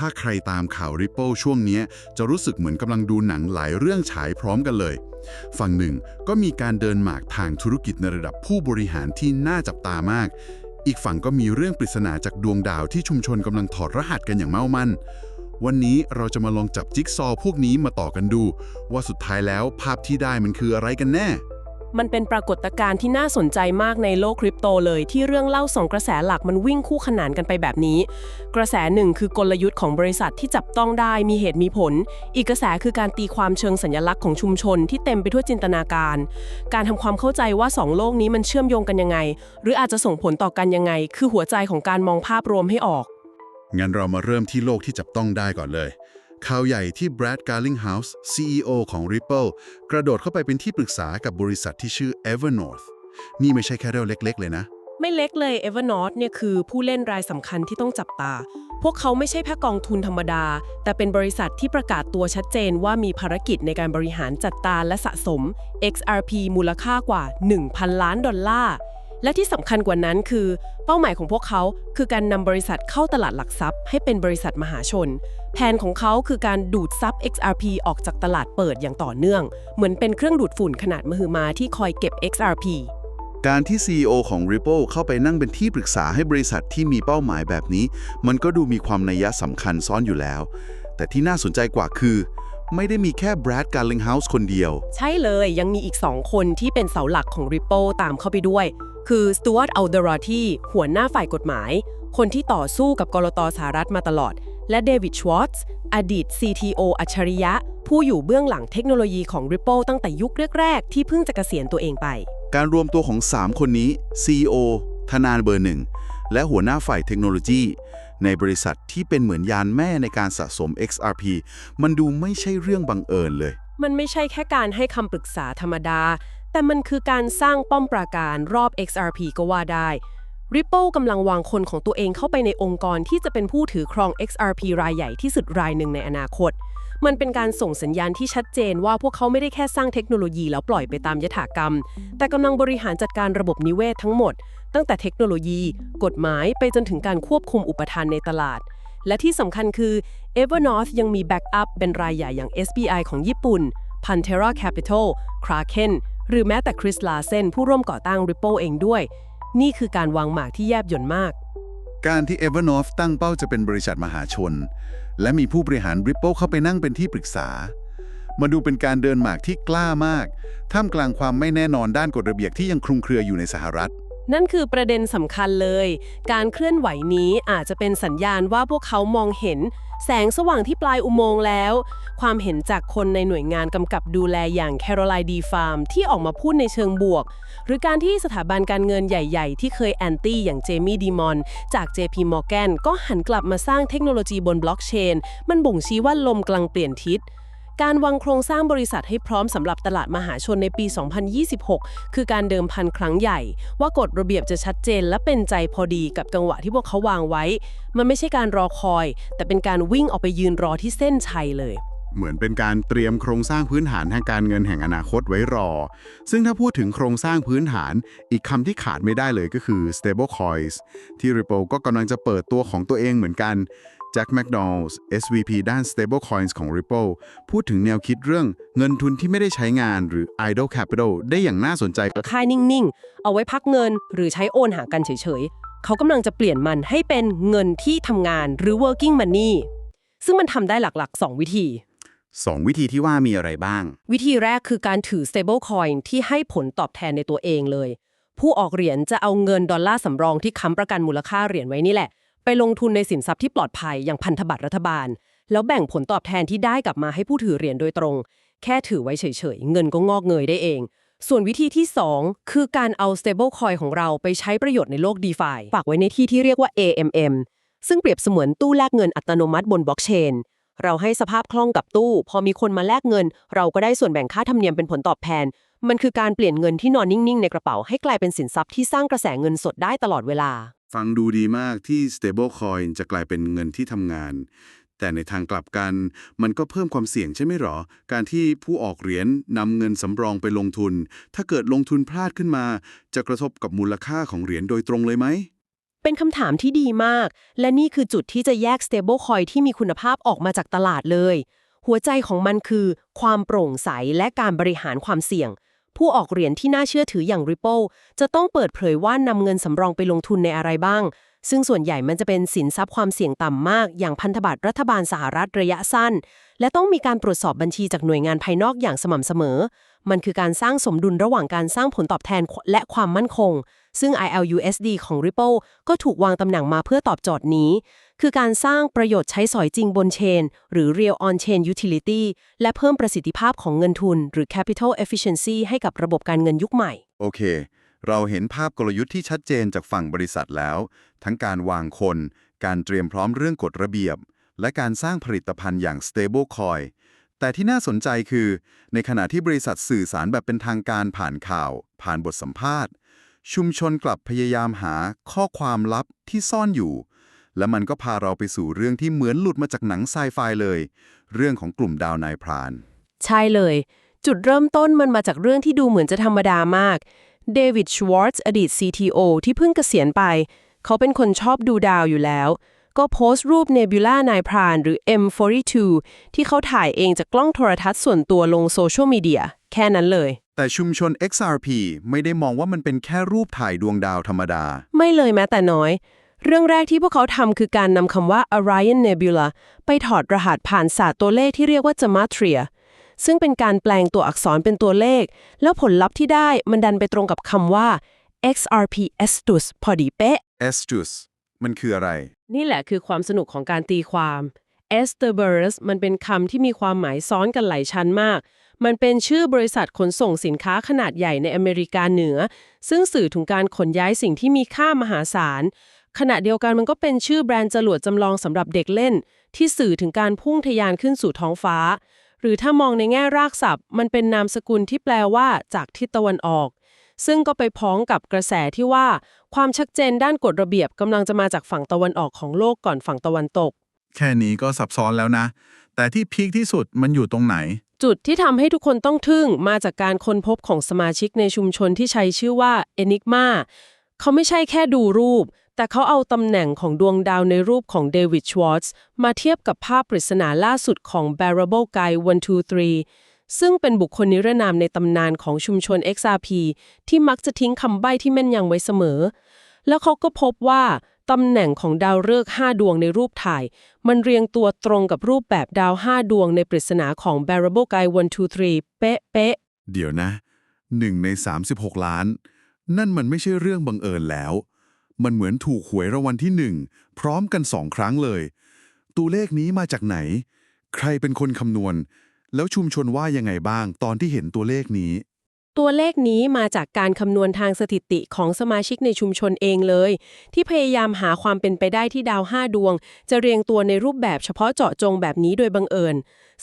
ถ้าใครตามข่าว Ripple ช่วงนี้จะรู้สึกเหมือนกำลังดูหนังหลายเรื่องฉายพร้อมกันเลย ฝั่งหนึ่งก็มีการเดินหมากทางธุรกิจในระดับผู้บริหารที่น่าจับตามาก อีกฝั่งก็มีเรื่องปริศนาจากดวงดาวที่ชุมชนกำลังถอดรหัสกันอย่างเมามันวันนี้เราจะมาลองจับจิ๊กซอว์พวกนี้มาต่อกันดู ว่าสุดท้ายแล้วภาพที่ได้มันคืออะไรกันแน่ มันเป็นปรากฏการณ์ที่น่าสนใจมากในโลกคริปโตเลย ที่เรื่องเล่าสองกระแสหลักมันวิ่งคู่ขนานกันไปแบบนี้ กระแสหนึ่งคือกลยุทธ์ของบริษัทที่จับต้องได้มีเหตุมีผล อีกกระแสคือการตีความเชิงสัญลักษณ์ของชุมชนที่เต็มไปด้วยจินตนาการ การทำความเข้าใจว่าสองโลกนี้มันเชื่อมโยงกันยังไง หรืออาจจะส่งผลต่อกันยังไง คือหัวใจของการมองภาพรวมให้ออกงั้นเรามาเริ่มที่โลกที่จับต้องได้ก่อนเลย ข่าวใหญ่ที่ Brad Garlinghouse CEO ของ Ripple กระโดดเข้าไปเป็นที่ปรึกษากับบริษัทที่ชื่อ Evernorth นี่ไม่ใช่แค่เรื่องเล็ก ๆ เลยนะ ไม่เล็กเลย Evernorth เนี่ยคือผู้เล่นรายสำคัญที่ต้องจับตา พวกเขาไม่ใช่แค่กองทุนธรรมดา แต่เป็นบริษัทที่ประกาศตัวชัดเจนว่ามีภารกิจในการบริหารจัดการและสะสม XRP มูลค่ากว่า 1,000 ล้านดอลลาร์ และที่สำคัญกว่านั้นคือ เป้าหมายของพวกเขาคือการนำบริษัทเข้าตลาดหลักทรัพย์ ให้เป็นบริษัทมหาชน แผนของเขาคือการดูดซับ XRP ออกจากตลาดเปิดอย่างต่อเนื่อง เหมือนเป็นเครื่องดูดฝุ่นขนาดมหึมาที่คอยเก็บ XRP การที่ CEO ของ Ripple เข้าไปนั่งเป็นที่ปรึกษาให้บริษัทที่มีเป้าหมายแบบนี้ มันก็ดูมีความนัยสำคัญซ้อนอยู่แล้ว แต่ที่น่าสนใจกว่าคือ ไม่ได้มีแค่ Brad Garlinghouse คนเดียว ใช่เลยยังมีอีก2คนที่เป็นเสาหลักของ Ripple ตามเข้าไปด้วย คือส t u ว r t อัลเดอราที่หัวหน้าฝ่ายกฎหมาย คนที่ต่อสู้กับกรตสหรัฐมาตลอด และเดวิดชวอตส์อดีต CTO อัจฉริยะ ผู้อยู่เบื้องหลังเทคโนโลยีของ Ripple ตั้งแต่ยุคแรกๆ ที่เพิ่งจะเกษียณตัวเองไป การรวมตัวของ 3 คนนี้ CEO ทนานเบอร์หนึ่งและหัวหน้าฝ่ายเทคโนโลยี ในบริษัทที่เป็นเหมือนยานแม่ในการสะสม XRP มันดูไม่ใช่เรื่องบังเอิญเลย มันไม่ใช่แค่การให้คำปรึกษาธรรมดา แต่มันคือการสร้างป้อมปราการรอบ XRP ก็ว่าได้ Ripple กำลังวางคนของตัวเองเข้าไปในองค์กรที่จะเป็นผู้ถือครอง XRP รายใหญ่ที่สุดรายหนึ่งในอนาคต มันเป็นการส่งสัญญาณที่ชัดเจนว่าพวกเขาไม่ได้แค่สร้างเทคโนโลยีแล้วปล่อยไปตามยถากรรม แต่กำลังบริหารจัดการระบบนิเวศทั้งหมด ตั้งแต่เทคโนโลยี กฎหมายไปจนถึงการควบคุมอุปทานในตลาด และที่สำคัญคือ Evernorth ยังมีแบ็กอัพเป็นรายใหญ่อย่าง SBI ของญี่ปุ่น Pantera Capital Kraken หรือแม้แต่ Chris Larsen ผู้ร่วมก่อตั้ง Ripple เองด้วย นี่คือการวางหมากที่แยบยลมาก การที่ Evernorth ตั้งเป้าจะเป็นบริษัทมหาชน และมีผู้บริหาร Ripple เข้าไปนั่งเป็นที่ปรึกษา มาดูเป็นการเดินหมากที่กล้ามาก ท่ามกลางความไม่แน่นอนด้านกฎระเบียบที่ยังคลุมเครืออยู่ในสหรัฐนั่นคือประเด็นสำคัญเลย การเคลื่อนไหวนี้อาจจะเป็นสัญญาณว่าพวกเขามองเห็น แสงสว่างที่ปลายอุโมงค์แล้ว ความเห็นจากคนในหน่วยงานกำกับดูแลอย่าง Caroline D Farm ที่ออกมาพูดในเชิงบวก หรือการที่สถาบันการเงินใหญ่ ๆ ที่เคยแอนตี้อย่างเจมี่ดีมอนจาก JP Morgan ก็หันกลับมาสร้างเทคโนโลยีบนบล็อกเชน มันบ่งชี้ว่าลมกำลังเปลี่ยนทิศการวางโครงสร้างบริษัทให้พร้อมสำหรับตลาดมหาชนในปี 2026 คือการเดิมพันครั้งใหญ่ ว่ากฎระเบียบจะชัดเจนและเป็นใจพอดีกับจังหวะที่พวกเขาวางไว้ มันไม่ใช่การรอคอย แต่เป็นการวิ่งออกไปยืนรอที่เส้นชัยเลย เหมือนเป็นการเตรียมโครงสร้างพื้นฐานทางการเงินแห่งอนาคตไว้รอ ซึ่งถ้าพูดถึงโครงสร้างพื้นฐาน อีกคำที่ขาดไม่ได้เลยก็คือ stable coins ที่ Ripple ก็กำลังจะเปิดตัวของตัวเองเหมือนกันแจ็คแมคโดนัลส์ SVP ด้าน stable coins ของ Ripple พูดถึงแนวคิดเรื่องเงินทุนที่ไม่ได้ใช้งานหรือ idle capital ได้อย่างน่าสนใจค่ายนิ่งๆ เอาไว้พักเงินหรือใช้โอนหากันเฉยๆ เขากำลังจะเปลี่ยนมันให้เป็นเงินที่ทำงานหรือ working money ซึ่งมันทำได้หลักๆ 2 วิธี 2 วิธีที่ว่ามีอะไรบ้าง วิธีแรกคือการถือ stable coin ที่ให้ผลตอบแทนในตัวเองเลย ผู้ออกเหรียญจะเอาเงินดอลลาร์สำรองที่ค้ำประกันมูลค่าเหรียญไว้นี่แหละ ไปลงทุนในสินทรัพย์ที่ปลอดภัยอย่างพันธบัตรรัฐบาล แล้วแบ่งผลตอบแทนที่ได้กลับมาให้ผู้ถือเหรียญโดยตรง แค่ถือไว้เฉยๆ เงินก็งอกเงยได้เอง ส่วนวิธีที่ 2 คือการเอา stable coin ของเราไปใช้ประโยชน์ในโลก DeFi ฝากไว้ในที่ที่เรียกว่า AMM ซึ่งเปรียบเสมือนตู้แลกเงินอัตโนมัติบนบล็อกเชน เราให้สภาพคล่องกับตู้ พอมีคนมาแลกเงิน เราก็ได้ส่วนแบ่งค่าธรรมเนียมเป็นผลตอบแทน มันคือการเปลี่ยนเงินที่นอนนิ่งๆ ในกระเป๋าให้กลายเป็นสินทรัพย์ที่สร้างกระแสเงินสดได้ตลอดเวลา ฟังดูดีมากที่ stable coin จะกลายเป็นเงินที่ทำงาน แต่ในทางกลับกัน มันก็เพิ่มความเสี่ยงใช่ไหมหรอ การที่ผู้ออกเหรียญนำเงินสำรองไปลงทุน ถ้าเกิดลงทุนพลาดขึ้นมา จะกระทบกับมูลค่าของเหรียญโดยตรงเลยไหม เป็นคำถามที่ดีมาก และนี่คือจุดที่จะแยก stablecoin ที่มีคุณภาพออกมาจากตลาดเลย หัวใจของมันคือ ความโปร่งใสและการบริหารความเสี่ยง ผู้ออกเหรียญที่น่าเชื่อถืออย่าง Ripple จะต้องเปิดเผยว่านำเงินสำรองไปลงทุนในอะไรบ้าง ซึ่งส่วนใหญ่มันจะเป็นสินทรัพย์ความเสี่ยงต่ำมาก อย่างพันธบัตรรัฐบาลสหรัฐระยะสั้น และต้องมีการตรวจสอบบัญชีจากหน่วยงานภายนอกอย่างสม่ำเสมอ มันคือการสร้างสมดุลระหว่างการสร้างผลตอบแทนและความมั่นคง ซึ่ง ILUSD ของ Ripple ก็ถูกวางตำแหน่งมาเพื่อตอบโจทย์นี้ คือการสร้างประโยชน์ใช้สอยจริงบนเชน หรือ Real on Chain Utility และเพิ่มประสิทธิภาพของเงินทุน หรือ Capital Efficiency ให้กับระบบการเงินยุคใหม่ โอเค เราเห็นภาพกลยุทธ์ที่ชัดเจนจากฝั่งบริษัทแล้ว ทั้งการวางคน การเตรียมพร้อมเรื่องกฎระเบียบ และการสร้างผลิตภัณฑ์อย่าง stable coin แต่ที่น่าสนใจคือ ในขณะที่บริษัทสื่อสารแบบเป็นทางการผ่านข่าว ผ่านบทสัมภาษณ์ ชุมชนกลับพยายามหาข้อความลับที่ซ่อนอยู่ และมันก็พาเราไปสู่เรื่องที่เหมือนหลุดมาจากหนังไซไฟเลย เรื่องของกลุ่มดาวนายพราน ใช่เลย จุดเริ่มต้นมันมาจากเรื่องที่ดูเหมือนจะธรรมดามาก เดวิดชวอตส์อดีต CTO ที่เพิ่งเกษียณไป เขาเป็นคนชอบดูดาวอยู่แล้ว ก็โพสต์รูปเนบิ l ล่านายพรานหรือ M42 ที่เขาถ่ายเองจากกล้องโทรทัศน์ส่วนตัวลงโซเชียลมีเดียแค่นั้นเลย แต่ชุมชน XRP ไม่ได้มองว่ามันเป็นแค่รูปถ่ายดวงดาวธรรมดา ไม่เลยแม้แต่น้อย เรื่องแรกที่พวกเขาทำคือการนำคำว่า Orion Nebula ไปถอดรหัสผ่านศาสตร์ตัวเลขที่เรียกว่า Gematria ซึ่งเป็นการแปลงตัวอักษรเป็นตัวเลข แล้วผลลัพธ์ที่ได้มันดันไปตรงกับคำว่า XRP Estus พอดีเป๊ะ Estus มันคืออะไร นี่แหละคือความสนุกของการตีความ e s t e r b u r s มันเป็นคำที่มีความหมายซ้อนกันหลายชั้นมาก มันเป็นชื่อบริษัทขนส่งสินค้าขนาดใหญ่ในอเมริกาเหนือ ซึ่งสื่อถึงการขนย้ายสิ่งที่มีค่ามหาศาล ขณะเดียวกันมันก็เป็นชื่อแบรนด์จรวดจำลองสำหรับเด็กเล่น ที่สื่อถึงการพุ่งทะยานขึ้นสู่ท้องฟ้า หรือถ้ามองในแง่รากศัพท์ มันเป็นนามสกุลที่แปลว่า จากทิศตะวันออก ซึ่งก็ไปพ้องกับกระแสที่ว่า ความชัดเจนด้านกฎระเบียบกำลังจะมาจากฝั่งตะวันออกของโลกก่อนฝั่งตะวันตก แค่นี้ก็ซับซ้อนแล้วนะ แต่ที่พีคที่สุดมันอยู่ตรงไหน จุดที่ทำให้ทุกคนต้องทึ่งมาจากการค้นพบของสมาชิกในชุมชนที่ใช้ชื่อว่า Enigma เขาไม่ใช่แค่ดูรูป แต่เขาเอาตำแหน่งของดวงดาวในรูปของเดวิดชวอตส์มาเทียบกับภาพปริศนาล่าสุดของ b a r a b l e Guy 123 ซึ่งเป็นบุคคลนิรนามในตำนานของชุมชน XRP ที่มักจะทิ้งคำใบ้ที่แม่นยำไว้เสมอ แล้วเขาก็พบว่าตำแหน่งของดาวฤกษ์5ดวงในรูปถ่าย มันเรียงตัวตรงกับรูปแบบดาว 5 ดวงในปริศนาของ b a r a b l e Guy 123 เป๊ะเป๊ะเดี๋ยวนะ 1 ใน 36 ล้าน นั่นมันไม่ใช่เรื่องบังเอิญแล้ว มันเหมือนถูกหวยรางวัลที่1พร้อมกันสองครั้งเลย ตัวเลขนี้มาจากไหน ใครเป็นคนคำนวณ แล้วชุมชนว่ายังไงบ้างตอนที่เห็นตัวเลขนี้ ตัวเลขนี้มาจากการคำนวณทางสถิติของสมาชิกในชุมชนเองเลย ที่พยายามหาความเป็นไปได้ที่ดาว5ดวง จะเรียงตัวในรูปแบบเฉพาะเจาะจงแบบนี้โดยบังเอิญ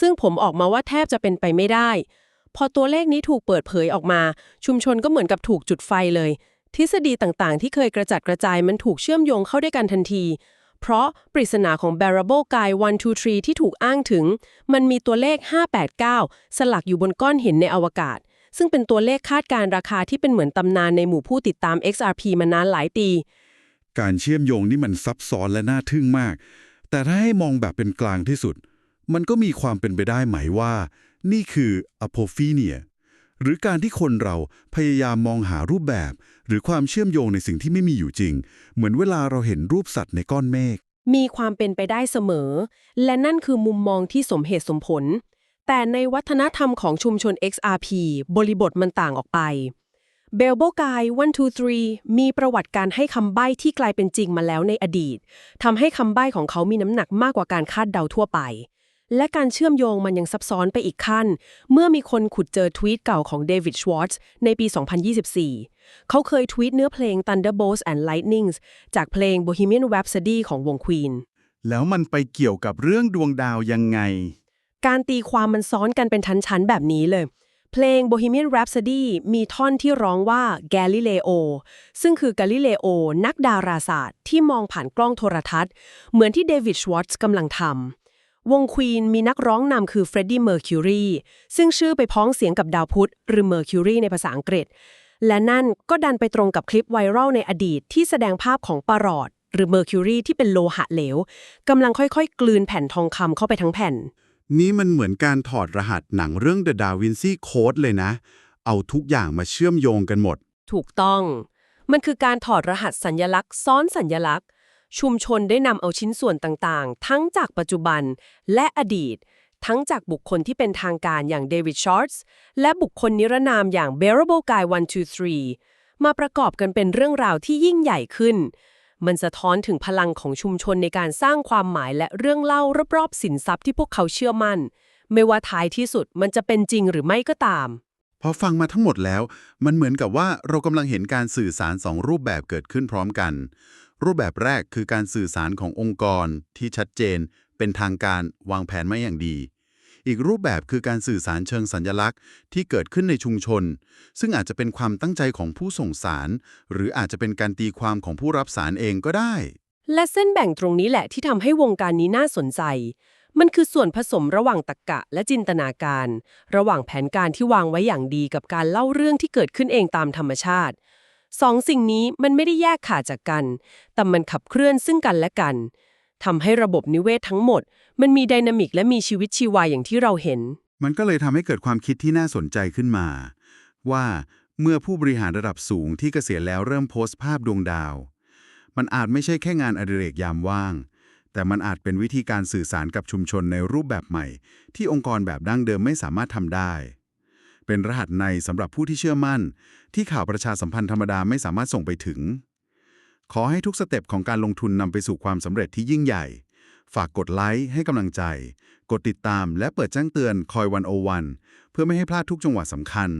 ซึ่งผมออกมาว่าแทบจะเป็นไปไม่ได้ พอตัวเลขนี้ถูกเปิดเผยออกมา ชุมชนก็เหมือนกับถูกจุดไฟเลย ทฤษฎีต่างๆ ที่เคยกระจัดกระจายมันถูกเชื่อมโยงเข้าด้วยกันทันที เพราะปริศนาของ Bearable Guy 123 ที่ถูกอ้างถึง มันมีตัวเลข 589 สลักอยู่บนก้อนหินในอวกาศ ซึ่งเป็นตัวเลขคาดการ์ราคาที่เป็นเหมือนตำนานในหมู่ผู้ติดตาม XRP มานานหลายปี การเชื่อมโยงนี่มันซับซ้อนและน่าทึ่งมาก แต่ถ้าให้มองแบบเป็นกลางที่สุด มันก็มีความเป็นไปได้ไหมว่า นี่คือ apophenia หรือการที่คนเราพยายามมองหารูปแบบ หรือความเชื่อมโยงในสิ่งที่ไม่มีอยู่จริง เหมือนเวลาเราเห็นรูปสัตว์ในก้อนเมฆมีความเป็นไปได้เสมอ และนั่นคือมุมมองที่สมเหตุสมผล แต่ในวัฒนธรรมของชุมชน XRP บริบทมันต่างออกไป เบลโบกาย123 มีประวัติการให้คำใบ้ที่กลายเป็นจริงมาแล้วในอดีตทำให้คำใบ้ของเขามีน้ำหนักมากกว่าการคาดเดาทั่วไป และการเชื่อมโยงมันยังซับซ้อนไปอีกขั้น เมื่อมีคนขุดเจอทวีตเก่าของเดวิดชวอตส์ในปี 2024 เขาเคยทวีตเนื้อเพลง Thunderbolts and Lightnings จากเพลง Bohemian Rhapsody ของวง Queen แล้วมันไปเกี่ยวกับเรื่องดวงดาวยังไง การตีความมันซ้อนกันเป็นชั้นๆแบบนี้เลย เพลง Bohemian Rhapsody มีท่อนที่ร้องว่า Galileo ซึ่งคือกาลิเลโอนักดาราศาสตร์ที่มองผ่านกล้องโทรทัศน์ เหมือนที่เดวิดชวอตส์กำลังทำ วงควีนมีนักร้องนำคือเฟรดดี้เมอร์คิวรีซึ่งชื่อไปพ้องเสียงกับดาวพุธหรือ Mercury ในภาษาอังกฤษ และนั่นก็ดันไปตรงกับคลิปไวรัลในอดีตที่แสดงภาพของปรอดหรือเมอร์คิวรีที่เป็นโลหะเหลวกำลังค่อยๆ กลืนแผ่นทองคำเข้าไปทั้งแผ่น นี่มันเหมือนการถอดรหัสหนังเรื่อง The Da Vinci Code เลยนะ เอาทุกอย่างมาเชื่อมโยงกันหมด ถูกต้อง มันคือการถอดรหัสสัญญลักษณ์ ซ้อนสัญญลักษณ์ ชุมชนได้นำเอาชิ้นส่วนต่างๆ ทั้งจากปัจจุบันและอดีต ทั้งจากบุคคลที่เป็นทางการอย่างเดวิดชอร์ตส์และบุคคลนิรนามอย่าง Bearable Guy 123 มาประกอบกันเป็นเรื่องราวที่ยิ่งใหญ่ขึ้น มันสะท้อนถึงพลังของชุมชนในการสร้างความหมายและเรื่องเล่ารอบๆสินทรัพย์ที่พวกเขาเชื่อมั่น ไม่ว่าท้ายที่สุดมันจะเป็นจริงหรือไม่ก็ตามพอฟังมาทั้งหมดแล้ว มันเหมือนกับว่าเรากำลังเห็นการสื่อสารสองรูปแบบเกิดขึ้นพร้อมกัน รูปแบบแรกคือการสื่อสารขององค์กรที่ชัดเจน เป็นทางการวางแผนมาอย่างดี อีกรูปแบบคือการสื่อสารเชิงสัญญลักษณ์ ที่เกิดขึ้นในชุมชน ซึ่งอาจจะเป็นความตั้งใจของผู้ส่งสาร หรืออาจจะเป็นการตีความของผู้รับสารเองก็ได้ และเส้นแบ่งตรงนี้แหละที่ทำให้วงการนี้น่าสนใจ มันคือส่วนผสมระหว่างตรรกะและจินตนาการ ระหว่างแผนการที่วางไว้อย่างดีกับการเล่าเรื่องที่เกิดขึ้นเองตามธรรมชาติ สองสิ่งนี้มันไม่ได้แยกขาดจากกัน แต่มันขับเคลื่อนซึ่งกันและกันทำให้ระบบนิเวศทั้งหมด มันมีไดนามิกและมีชีวิตชีวาอย่างที่เราเห็น มันก็เลยทำให้เกิดความคิดที่น่าสนใจขึ้นมา ว่าเมื่อผู้บริหารระดับสูงที่เกษียณแล้วเริ่มโพสต์ภาพดวงดาว มันอาจไม่ใช่แค่งานอดิเรกยามว่าง แต่มันอาจเป็นวิธีการสื่อสารกับชุมชนในรูปแบบใหม่ ที่องค์กรแบบดั้งเดิมไม่สามารถทำได้ เป็นรหัสในสำหรับผู้ที่เชื่อมั่น ที่ข่าวประชาสัมพันธ์ธรรมดาไม่สามารถส่งไปถึง ขอให้ทุกสเต็ปของการลงทุนนำไปสู่ความสำเร็จที่ยิ่งใหญ่ ฝากกดไลค์ให้กำลังใจ กดติดตามและเปิดแจ้งเตือนคอยวันโอวันเพื่อไม่ให้พลาดทุกจังหวะสำคัญ